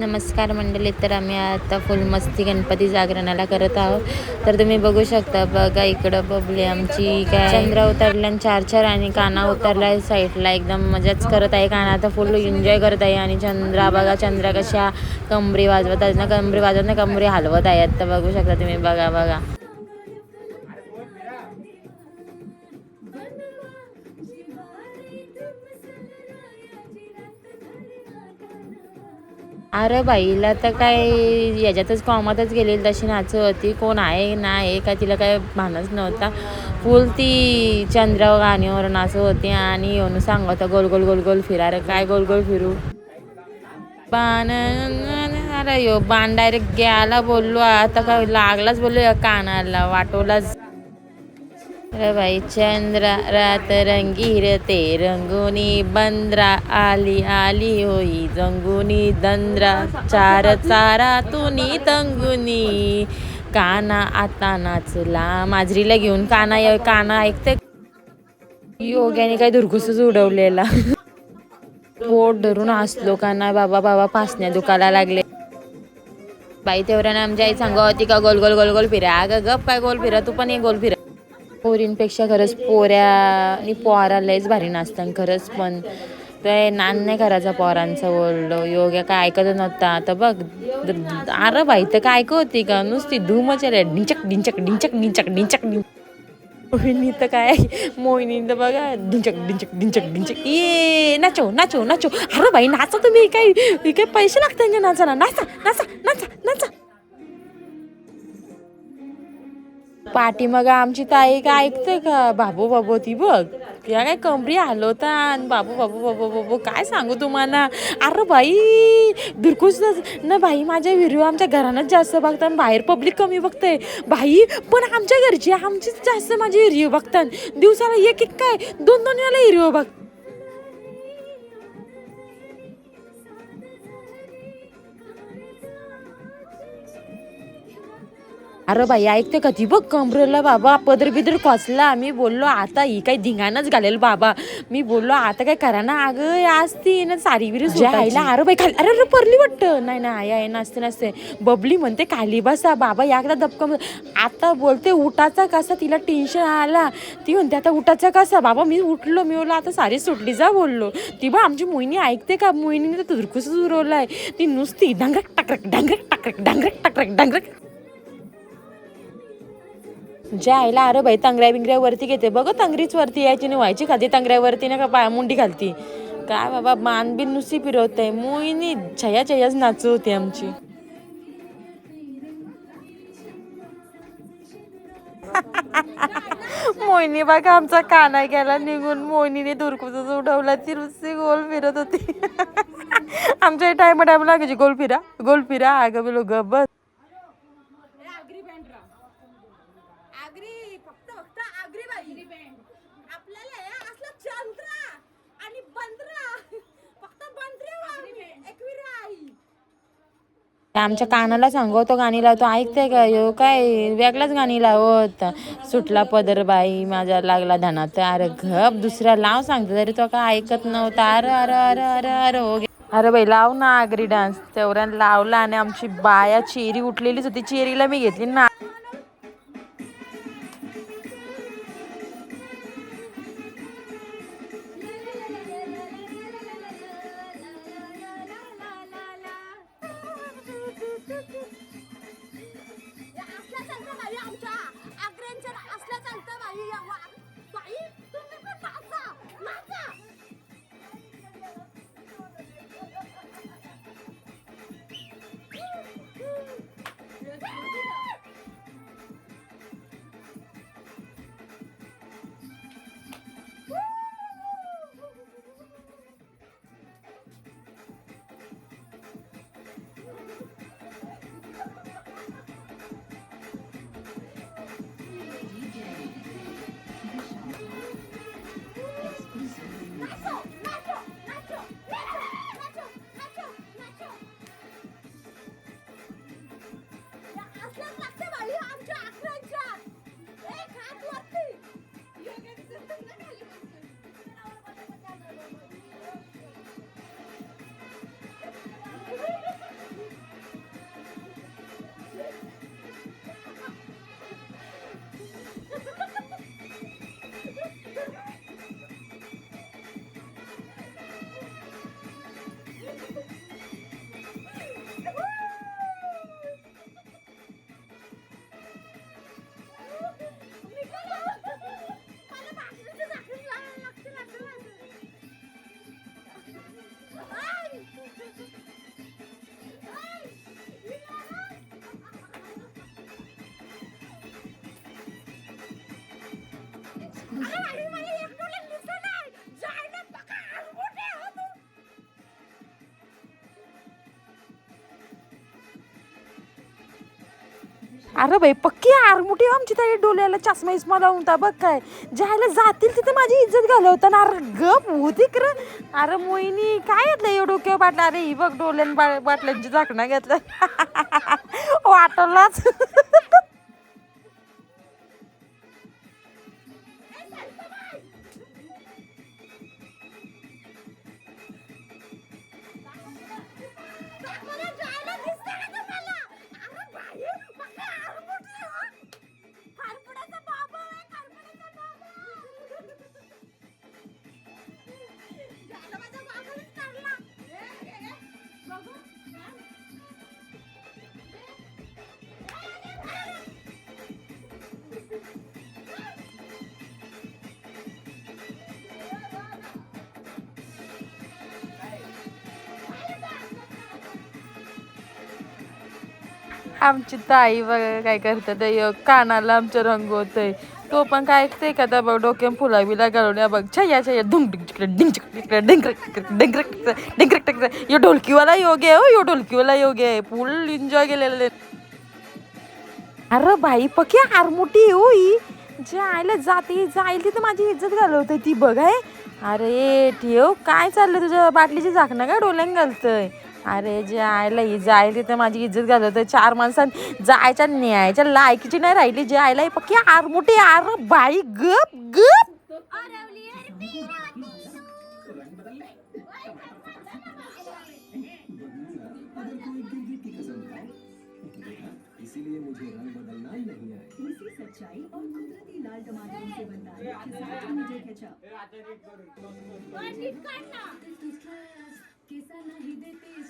नमस्कार मंडळी तर आम्ही आता फुल मस्ती गणपती जागरणाला करत आहोत. तर तुम्ही बघू शकता बघा इकडं बबली आमची काय चंद्र उतरल्या आणि चार चार आणि काना उतरलाय साईडला. एकदम मजाच करत आहे काना आता फुल एन्जॉय करत आहे आणि चंद्रा बघा चंद्रा कशा कमरी वाजवत आहेत. ना कमरी वाजवत ना कमरी हलवत आहे. आता बघू शकता तुम्ही बघा बघा. अरे बाईला तर काय याच्यातच कॉमातच गेलेली तशी नाचत होती कोण आहे ना आहे का तिला काय भानच नव्हता. फुल ती चंद्र गाणीवर नाचत होती आणि येऊन सांगत गोल गोल गोल गोल फिरा रे काय गोल गोल फिरू? बाण अरे यो बाण डायरेक्ट गेला बोललो आता काय लागलाच बोललो कानाला वाटोलाच. अरे चंद्र रात रंगीर ते रंगुनी बंद्रा आली आली होई जंगुनी दंद्रा चार चारा तुनी तंगुनी. काना आता नाचला माजरीला घेऊन काना या काना ऐकते. योग्याने काय दुर्घुसच उडवलेला. पोट धरून हसलो काना बाबा बाबा पासण्या दुखायला लागले. बाई तेवढ्यानं आमची आई सांगा होती का गोल गोल गोल गोल फिरा. अगं गप काय गोल फिरा तू पण ये गोल फिरा. पोरींपेक्षा खरंच पोऱ्या आणि पोहरा लयच भारी नाचतात खरंच पण. ते नान नाही करायचा पोरांचं बोललो योग्य काय ऐकत नव्हता. आता बघ अरे बाई तर काय ऐकत होती का? नुसती धूमच आली ढिंचक डिंचक डिंचक डिंचक डिंचक मोहिनी तर काय? मोहिनी तर बघा. ढिंचक डिंचक ढिंचक डिंचक ये नाचो नाचो नाचो. अरे बाई नाचा तुम्ही. काय काय पैसे लागतात नाचा नाचा नाचा नाचा नाचा. पाठी मग आमची ताई का ऐकते का? बाबू बाबू ती बघ. या काय कमरी हलवता आणि बाबू बाबू बाबू बाबू काय सांगू तुम्हाला? अरे बाई दुर्कुस ना बाई माझ्या व्हिडिओ आमच्या घरानंच जास्त बघतात आणि बाहेर पब्लिक कमी बघते. बाई पण आमच्या घरची आमचीच जास्त माझी व्हिडिओ बघतात दिवसाला एक एक काय? दोन दोन वेळेला हिरवं बघ. अरे बाई ऐकते का? ती बघ कमरेला बाबा पदर बिदर खोचला मी बोललो आता ही काही धिंगाणच घालेल बाबा. मी बोललो आता काय करा ना? अगं आज ती ना सारी विरी आईला अरे बाई खाली अरे परली वाटतं. नाही ना आई आई नसते नसते. बबली म्हणते खाली बसा बाबा एकदा दबका आता बोलते उठाचा कसा? तिला टेन्शन आला. ती म्हणते आता उठाचा कसा? बाबा मी उठलो मी बोललो आता सारी सुटली जा बोललो. ती बा आमची मोहिनी ऐकते का? मोहिनीने तर तुरकुसच उरवलाय. ती नुसती डांगरक टाकरक डांगरक टाकरक डांगरक टाकरक डांगरक जे आईला अरे बाई तंगऱ्या बिंगऱ्या वरती घेते. बघ तंगरीच वरती यायची नाही व्हायची खाती तंगऱ्यावरती ना का पाय मुंडी घालती. काय बाबा मान बिन नुसती फिरवते. मोहिनी छया छयाच नाचू होती आमची. मोहिनी बघा आमचा काना गेला निघून. मोहिनीने दुर्कुच उडवला ती नुसती गोल फिरत होती. आमच्या टायम टाइम लागायची गोल फिरा गोल फिरा अगं बिलो गबत आगरी फक्त फक्त आगरी बाई आपल्याला हे असलं चंद्रा आणि बंद्रा फक्त बंद्रे एकविरा आई आमच्या कानाला सांगवतो गाणी लावतो ऐकते का? यो काय? वेगळाच गाणी लावत हो, सुटला पदर बाई माझा लागला धनात अरे घप दुसरा लाव सांगतो तरी तो काय ऐकत नव्हता. अरे अरे अरे अरे अरे हो अरे बाई लाव ना आगरी डान्स तेवढ्यानं लावला आणि आमची बाया चेरी उठलेलीच होती. चेरीला मी घेतली ना. अरे बाई पक्की आरमुठी हो आमची ताई डोल्याला चष्मा इस्मा लावून ता बघ काय. ज्याला जातील तिथे माझी इज्जत घालवताना. अरे गप होती कर अरे मोहिनी काय घेतलं एवढं डोक्यावर बाटला? अरे ही बघ डोल्यान बा बाटल्यांची झाकणं घेतलं. वाटलाच. आमची ताई वगैरे काय करतात य कानाला रंग होतंय तो पण काय ऐकते का त्या बघ डोक्यात फुला बिला घालून या बघ छया छया धुम डिंग चिकडे डिंग यो ढोलकीवाला योग्य आहे हो यो ढोलकीवाला योग्य आहे फुल एन्जॉय केलेले अरे बाई पक्की आरमुठी हो ही जे आयला जाते जाईल तिथं माझी इज्जत घालवते ती बघाय अरे ठेव काय चाललंय तुझ्या बाटलीची झाकणं काय डोल्यान घालतंय अरे जे आयला ही जायली तर माझी इज्जत घालत चार माणसांनी जायच्या न्यायच्या लायकीची नाही राहिली. जे आयला पक्की आर मोठी आर बाई गप गप. सच्चाई और कुदरती लाल टमाटर से बनता है मुझे नहीं देते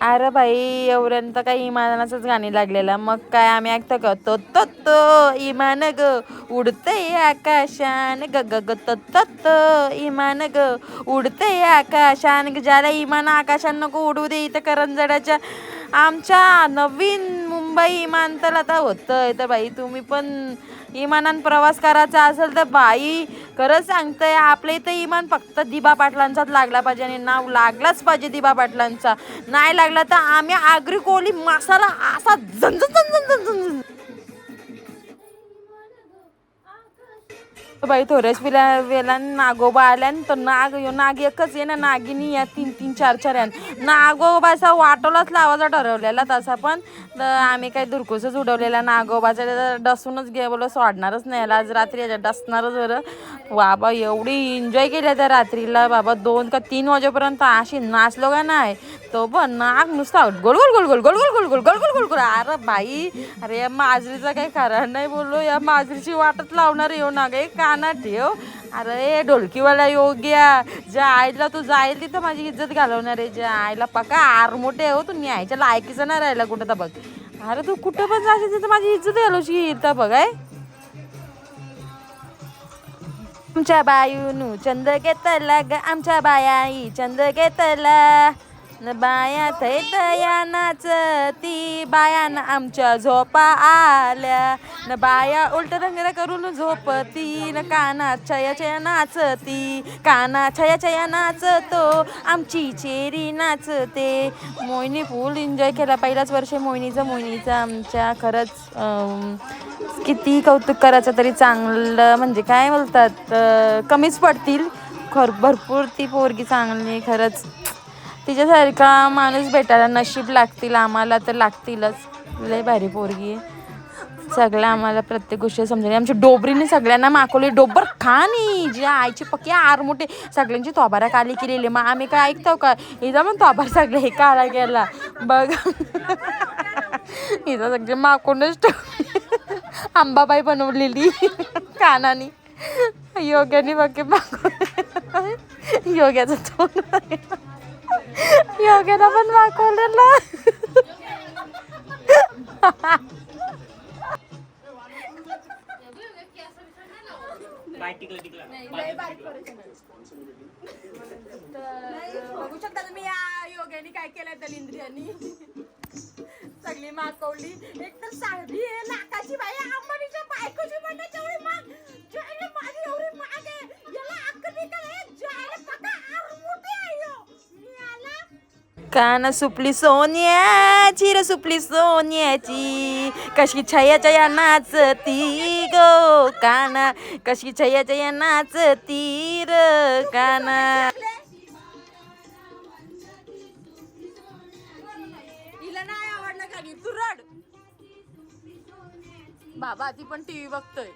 अरे भाई एवढ्यानं काही इमानाचंच गाणी लागलेलं. मग काय आम्ही ऐकतो का? तो तो तो इमान ग उडते आकाशान ग ग ग तो तो तो इमान ग उडते आकाशान ज्याला इमान आकाशान नको उडू दे इथं करंजडाच्या आमच्या नवीन बाई इमान तर आता होतंय तर बाई तुम्ही पण इमानान प्रवास करायचा असेल तर बाई खरंच सांगतंय आपल्या इथं इमान फक्त दिबा पाटलांचाच लागला पाहिजे आणि नाव लागलाच पाहिजे दिबा पाटलांचा. नाही लागला तर आम्ही आगरी कोली मसाला असा झंझ झंझ झंझ झंझ बाई थोड्याच वेला वेळा नागोबा आल्यान तर नाग यो नाग एकच आहे ना नागिनी या तीन तीन चार चार यान नागोबाचा वाटोलाच लावायचा ठरवलेला तसा पण तर आम्ही काही दुरकुसच उडवलेला नागोबाचा डसूनच घे बोलो सोडणारच नाही याला आज रात्री याच्या डसणारच बरं बाबा एवढी एन्जॉय केल्या त्या रात्रीला बाबा दोन का तीन वाजेपर्यंत अशी नाचलो का नाही तो पण नाग नुसता गोल गोल गोल गोल गोल गोल गोल गोल गोल गोल गोल गोल अरे बाई अरे या माजरीचा काही कारण नाही बोललो या माजरीची वाटच लावणार येऊ ना का काना ठेव. अरे ढोलकीवाला योग्या. ज्या आईला तू जाईल तिथं माझी इज्जत घालवणार आहे. ज्या आईला पका आरमोठे हो तू न्यायच्या लायकीचं नाही राहिला कुठं तर बघ. अरे तू कुठं पण जाशील तिथं माझी इज्जत घालवशी इथं आहे आमच्या बायूनु चंद घेतला ग आमच्या बायाई चंद घेतला. बाया थै तया नाचती बायाना आमच्या झोपा आल्या. न बाया उलट रंगरा करून झोपती न काना छया छया नाचती. काना छया छया नाचतो आमची चेरी नाचते. मोहिनी फुल एन्जॉय केला पहिलाच वर्ष मोहिनीचं. मोहिनीचं आमच्या खरंच किती कौतुक करायचं तरी चांगलं म्हणजे काय बोलतात कमीच पडतील. खर भरपूर ती पोरगी चांगली खरंच. तिच्यासारखा माणूस भेटायला नशीब लागतील आम्हाला तर लागतीलच. लय भारी पोरगी आहे. सगळं आम्हाला प्रत्येक गोष्ट समजली आमच्या डोबरीने सगळ्यांना माकवली. डोबर खानी जी आईची पक्की आरमोठे सगळ्यांची तोबारा काली केलेली मग आम्ही काय ऐकतो का? इथं पण तोबार सगळे हे काळा गेला. बघ. इथं सगळे माकूनच आंबाबाई बनवलेली. कानानी. योग्याने बाकी मागून योग्याचं तोंड. योग्याला पण नाही, बघू शकता तुम्ही या योग्याने काय केलंय दलिंद्रियांनी सगळी मागवली एक तर साधी आहे लाखाची बाई अंबानीच्या बायकोची म्हणण्याच्या एवढी माग जायला माझी एवढी माग आहे याला अक्कल बिकल आहे जायला कान सुपली सोन्याची रे सुपली सोन्याची. कशी छया छया नाचती गो काना. कशी छया छया नाचती र काना. बाबा ती पण टीव्ही बघतोय.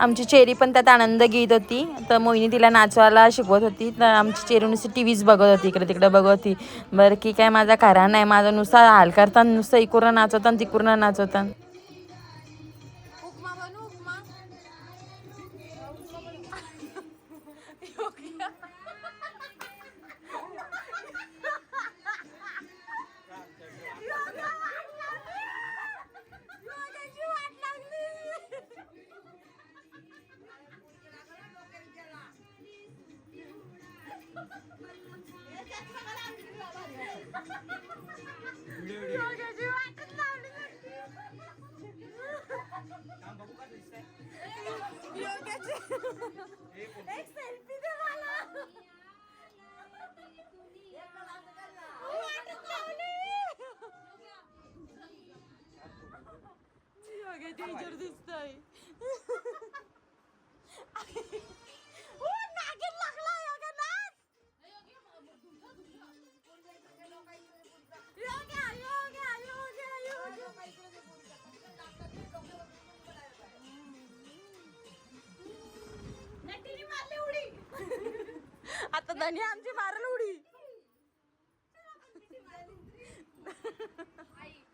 आमची चेरी पण त्यात आनंद घेत होती. तर मोहिनी तिला नाचवायला शिकवत होती. तर आमची चेरी नुसती टी व्हीच बघत होती इकडे तिकडे बघत होती. बरं की काय माझा खरा नाही. माझा नुसता हाल करताना नुसतं इकडून नाचवताना तिकडून नाचवताना. नटीने मारली उडी. आता धनी आमची मारल उडी.